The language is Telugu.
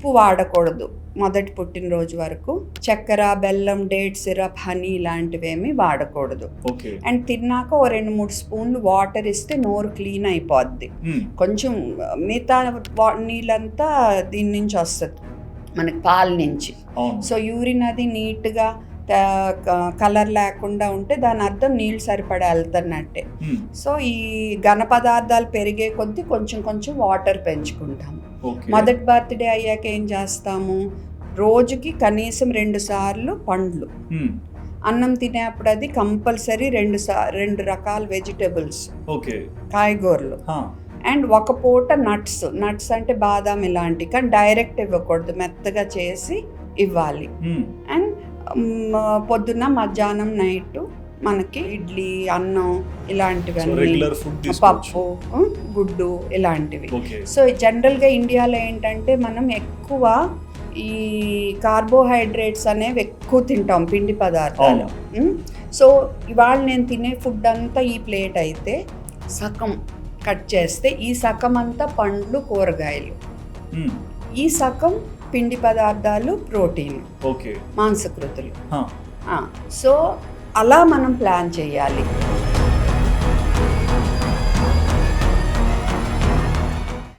ఉప్పు వాడకూడదు మొదటి పుట్టినరోజు వరకు. చక్కెర బెల్లం డేట్ సిరప్ హనీ ఇలాంటివేమీ వాడకూడదు. అండ్ తిన్నాక ఓ రెండు మూడు స్పూన్లు వాటర్ ఇస్తే నోరు క్లీన్ అయిపోద్ది. కొంచెం మిగతా నీళ్ళంతా దీని నుంచి వస్తుంది. మనకి పాల నుంచి. సో యూరిన్ అది నీట్గా కలర్ లేకుండా ఉంటే దాని అర్థం నీళ్ళు సరిపడా వెళ్తున్నట్టే. సో ఈ ఘన పదార్థాలు పెరిగే కొద్దీ కొంచెం కొంచెం వాటర్ పెంచుకుంటాము మొదటి బర్త్డే అయ్యాక ఏం చేస్తాము? రోజుకి కనీసం రెండు సార్లు పండ్లు. అన్నం తినేప్పుడు అది కంపల్సరీ రెండు సా రెండు రకాల వెజిటబుల్స్. ఓకే. కాయగూరలు. అండ్ ఒక పూట నట్స్. నట్స్ అంటే బాదాం ఇలాంటి కానీ డైరెక్ట్ ఇవ్వకూడదు. మెత్తగా చేసి ఇవ్వాలి. అండ్ పొద్దున్న మధ్యాహ్నం నైట్ మనకి ఇడ్లీ అన్నం ఇలాంటివన్నీ. పప్పు గుడ్డు ఇలాంటివి. సో జనరల్గా ఇండియాలో ఏంటంటే మనం ఎక్కువ ఈ కార్బోహైడ్రేట్స్ అనేవి ఎక్కువ తింటాం పిండి పదార్థాలు. సో ఇవాళ నేను తినే ఫుడ్ అంతా ఈ ప్లేట్ అయితే సగం కట్ చేస్తే ఈ సగం అంతా పండ్లు కూరగాయలు. ఈ సగం పిండి పదార్థాలు ప్రోటీన్ ఓకే. మాంసకృతులు. సో అలా మనం ప్లాన్ చేయాలి.